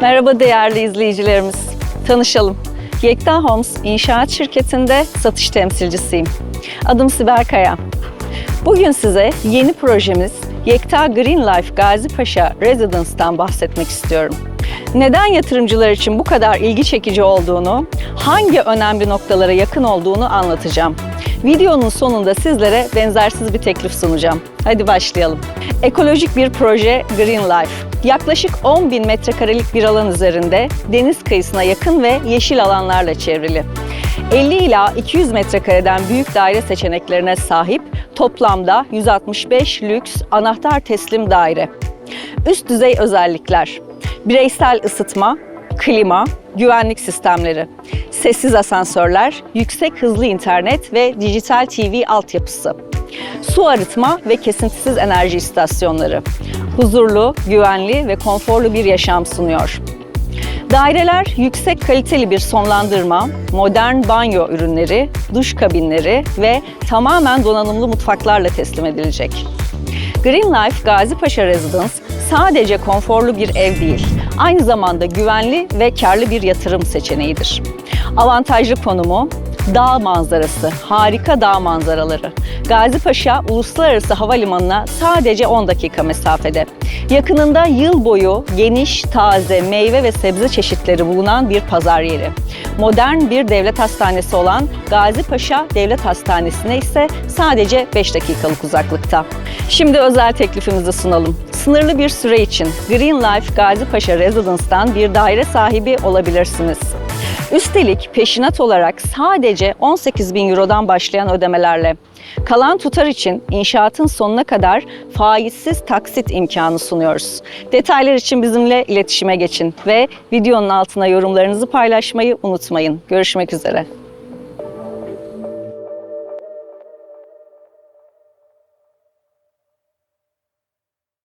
Merhaba değerli izleyicilerimiz. Tanışalım. Yekta Homes İnşaat Şirketi'nde satış temsilcisiyim. Adım Sibel Kaya. Bugün size yeni projemiz Yekta Green Life Gazi Paşa Residence'dan bahsetmek istiyorum. Neden yatırımcılar için bu kadar ilgi çekici olduğunu, hangi önemli noktalara yakın olduğunu anlatacağım. Videonun sonunda sizlere benzersiz bir teklif sunacağım. Hadi başlayalım. Ekolojik bir proje Green Life. Yaklaşık 10 bin metrekarelik bir alan üzerinde deniz kıyısına yakın ve yeşil alanlarla çevrili. 50 ila 200 metrekareden büyük daire seçeneklerine sahip toplamda 165 lüks anahtar teslim daire. Üst düzey özellikler. Bireysel ısıtma, klima, güvenlik sistemleri, sessiz asansörler, yüksek hızlı internet ve dijital TV altyapısı. Su arıtma ve kesintisiz enerji istasyonları. Huzurlu, güvenli ve konforlu bir yaşam sunuyor. Daireler yüksek kaliteli bir sonlandırma, modern banyo ürünleri, duş kabinleri ve tamamen donanımlı mutfaklarla teslim edilecek. Green Life Gazi Paşa Residence sadece konforlu bir ev değil, aynı zamanda güvenli ve karlı bir yatırım seçeneğidir. Avantajlı konumu, dağ manzarası, harika dağ manzaraları. Gazi Paşa Uluslararası Havalimanı'na sadece 10 dakika mesafede. Yakınında yıl boyu geniş, taze meyve ve sebze çeşitleri bulunan bir pazar yeri. Modern bir devlet hastanesi olan Gazi Paşa Devlet Hastanesi'ne ise sadece 5 dakikalık uzaklıkta. Şimdi özel teklifimizi sunalım. Sınırlı bir süre için Green Life Gazi Paşa Residence'dan bir daire sahibi olabilirsiniz. Üstelik peşinat olarak sadece 18 bin Euro'dan başlayan ödemelerle. Kalan tutar için inşaatın sonuna kadar faizsiz taksit imkanı sunuyoruz. Detaylar için bizimle iletişime geçin ve videonun altına yorumlarınızı paylaşmayı unutmayın. Görüşmek üzere.